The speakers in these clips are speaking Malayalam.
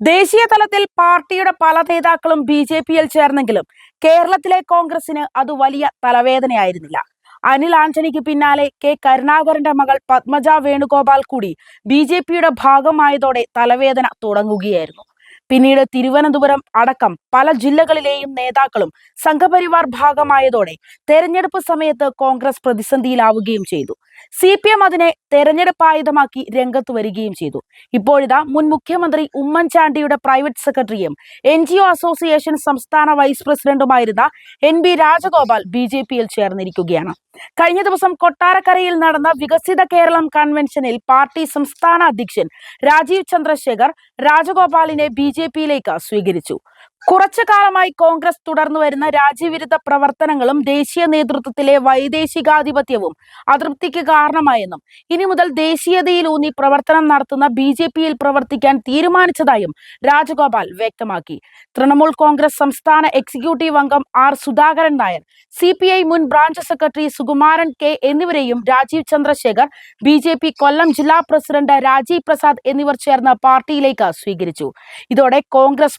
ദേശീയ തലത്തിൽ പാർട്ടിയുടെ പല നേതാക്കളും ബി ജെ പിയിൽ ചേർന്നെങ്കിലും കേരളത്തിലെ കോൺഗ്രസിന് അത് വലിയ തലവേദനയായിരുന്നില്ല. അനിൽ ആന്റണിക്ക് പിന്നാലെ കെ കരുണാകരന്റെ മകൾ പത്മജ വേണുഗോപാൽ കൂടി ബി ജെ പിയുടെ ഭാഗമായതോടെ തലവേദന തുടങ്ങുകയായിരുന്നു. പിന്നീട് തിരുവനന്തപുരം അടക്കം പല ജില്ലകളിലെയും നേതാക്കളും സംഘപരിവാർ ഭാഗമായതോടെ തെരഞ്ഞെടുപ്പ് സമയത്ത് കോൺഗ്രസ് പ്രതിസന്ധിയിലാവുകയും ചെയ്തു. സി പി എം അതിനെ തെരഞ്ഞെടുപ്പ് ആയുധമാക്കി രംഗത്ത് വരികയും ചെയ്തു. ഇപ്പോഴിതാ മുൻ മുഖ്യമന്ത്രി ഉമ്മൻചാണ്ടിയുടെ പ്രൈവറ്റ് സെക്രട്ടറിയും എൻ ജി ഒ അസോസിയേഷൻ സംസ്ഥാന vice പ്രസിഡന്റുമായിരുന്ന N B Rajagopal B J പിയിൽ ചേർന്നിരിക്കുകയാണ്. കഴിഞ്ഞ ദിവസം കൊട്ടാരക്കരയിൽ നടന്ന വികസിത കേരളം കൺവെൻഷനിൽ പാർട്ടി സംസ്ഥാന അധ്യക്ഷൻ രാജീവ് ചന്ദ്രശേഖർ രാജഗോപാലിനെ ബി ജെ പിയിലേക്ക് സ്വീകരിച്ചു. കുറച്ചു കാലമായി കോൺഗ്രസ് തുടർന്നു വരുന്ന രാജ്യവിരുദ്ധ പ്രവർത്തനങ്ങളും ദേശീയ നേതൃത്വത്തിലെ വൈദേശികാധിപത്യവും അതൃപ്തിക്ക് കാരണമായെന്നും ഇനി മുതൽ ദേശീയതയിലൂന്നി പ്രവർത്തനം നടത്തുന്ന ബി ജെ പിയിൽ പ്രവർത്തിക്കാൻ തീരുമാനിച്ചതായും രാജഗോപാൽ വ്യക്തമാക്കി. തൃണമൂൽ കോൺഗ്രസ് സംസ്ഥാന എക്സിക്യൂട്ടീവ് അംഗം ആർ സുധാകരൻ നായർ സി മുൻ ബ്രാഞ്ച് സെക്രട്ടറി സുകുമാരൻ കെ എന്നിവരെയും രാജീവ് ചന്ദ്രശേഖർ ബി കൊല്ലം ജില്ലാ പ്രസിഡന്റ് രാജീവ് പ്രസാദ് എന്നിവർ ചേർന്ന് പാർട്ടിയിലേക്ക് സ്വീകരിച്ചു. ഇതോടെ കോൺഗ്രസ്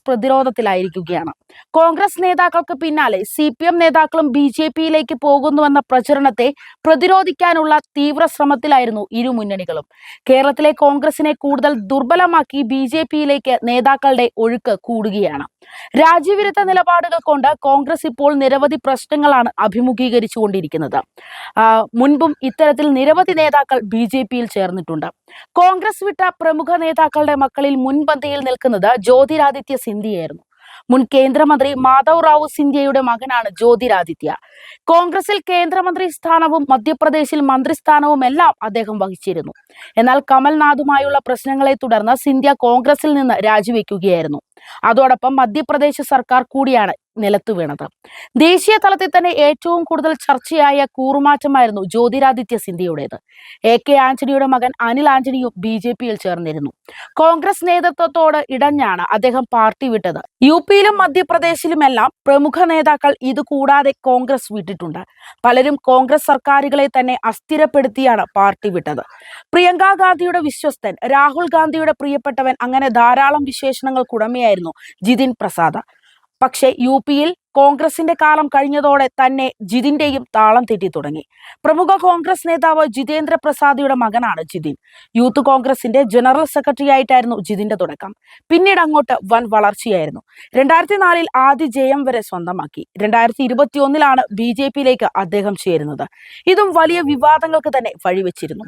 പ്രതിരോധത്തിലായിരിക്കുകയാണ് കോൺഗ്രസ് നേതാക്കൾക്ക് പിന്നാലെ സി പി എം നേതാക്കളും ബി ജെ പിയിലേക്ക് പോകുന്നുവെന്ന പ്രചരണത്തെ പ്രതിരോധിക്കാനുള്ള തീവ്ര ശ്രമത്തിലായിരുന്നു ഇരു മുന്നണികളും. കേരളത്തിലെ കോൺഗ്രസിനെ കൂടുതൽ ദുർബലമാക്കി ബി ജെ പിയിലേക്ക് നേതാക്കളുടെ ഒഴുക്ക് കൂടുകയാണ്. രാജ്യവിരുദ്ധ നിലപാടുകൾ കൊണ്ട് കോൺഗ്രസ് ഇപ്പോൾ നിരവധി പ്രശ്നങ്ങളാണ് അഭിമുഖീകരിച്ചുകൊണ്ടിരിക്കുന്നത്. കൊണ്ടിരിക്കുന്നത് മുൻപും ഇത്തരത്തിൽ നിരവധി നേതാക്കൾ ബി ജെ പിയിൽ ചേർന്നിട്ടുണ്ട്. കോൺഗ്രസ് വിട്ട പ്രമുഖ നേതാക്കളുടെ മക്കളിൽ മുൻപന്തിയിൽ നിൽക്കുന്നത് ജ്യോതിരാദിത്യ സിന്ധ്യയായിരുന്നു. മുൻ കേന്ദ്രമന്ത്രി മാധവ് റാവു സിന്ധ്യയുടെ മകനാണ് ജ്യോതിരാദിത്യ. കോൺഗ്രസിൽ കേന്ദ്രമന്ത്രി സ്ഥാനവും മധ്യപ്രദേശിൽ മന്ത്രിസ്ഥാനവും എല്ലാം അദ്ദേഹം വഹിച്ചിരുന്നു. എന്നാൽ കമൽനാഥുമായുള്ള പ്രശ്നങ്ങളെ തുടർന്ന് സിന്ധ്യ കോൺഗ്രസിൽ നിന്ന് രാജിവെക്കുകയായിരുന്നു. അതോടൊപ്പം മധ്യപ്രദേശ് സർക്കാർ കൂടിയാണ് നിലത്ത് വീണത്. ദേശീയ തലത്തിൽ തന്നെ ഏറ്റവും കൂടുതൽ ചർച്ചയായ കൂറുമാറ്റമായിരുന്നു ജ്യോതിരാദിത്യ സിന്ധ്യയുടേത്. എ കെ ആന്റണിയുടെ മകൻ അനിൽ ആന്റണിയും ബി ജെ പിയിൽ ചേർന്നിരുന്നു. കോൺഗ്രസ് നേതൃത്വത്തോട് ഇടഞ്ഞാണ് അദ്ദേഹം പാർട്ടി വിട്ടത്. യു പിയിലും മധ്യപ്രദേശിലുമെല്ലാം പ്രമുഖ നേതാക്കൾ ഇത് കൂടാതെ കോൺഗ്രസ് വിട്ടിട്ടുണ്ട്. പലരും കോൺഗ്രസ് സർക്കാരുകളെ തന്നെ അസ്ഥിരപ്പെടുത്തിയാണ് പാർട്ടി വിട്ടത്. പ്രിയങ്കാ ഗാന്ധിയുടെ വിശ്വസ്തൻ രാഹുൽ ഗാന്ധിയുടെ പ്രിയപ്പെട്ടവൻ അങ്ങനെ ധാരാളം വിശേഷണങ്ങൾക്കുടമയായിരുന്നു ജിതിൻ പ്രസാദ്. പക്ഷേ യു പിയിൽ കോൺഗ്രസിന്റെ കാലം കഴിഞ്ഞതോടെ തന്നെ ജിതിന്റെയും താളം തെറ്റി തുടങ്ങി. പ്രമുഖ കോൺഗ്രസ് നേതാവ് ജിതേന്ദ്ര പ്രസാദിയുടെ മകനാണ് ജിതിൻ. യൂത്ത് കോൺഗ്രസിന്റെ ജനറൽ സെക്രട്ടറി ആയിട്ടായിരുന്നു ജിതിന്റെ തുടക്കം. പിന്നീട് അങ്ങോട്ട് വൻ വളർച്ചയായിരുന്നു. രണ്ടായിരത്തി നാലിൽ ആദ്യ ജയം വരെ സ്വന്തമാക്കി. രണ്ടായിരത്തി ഇരുപത്തി ഒന്നിലാണ് ബി ജെ പിയിലേക്ക് അദ്ദേഹം ചേരുന്നത്. ഇതും വലിയ വിവാദങ്ങൾക്ക് തന്നെ വഴിവെച്ചിരുന്നു.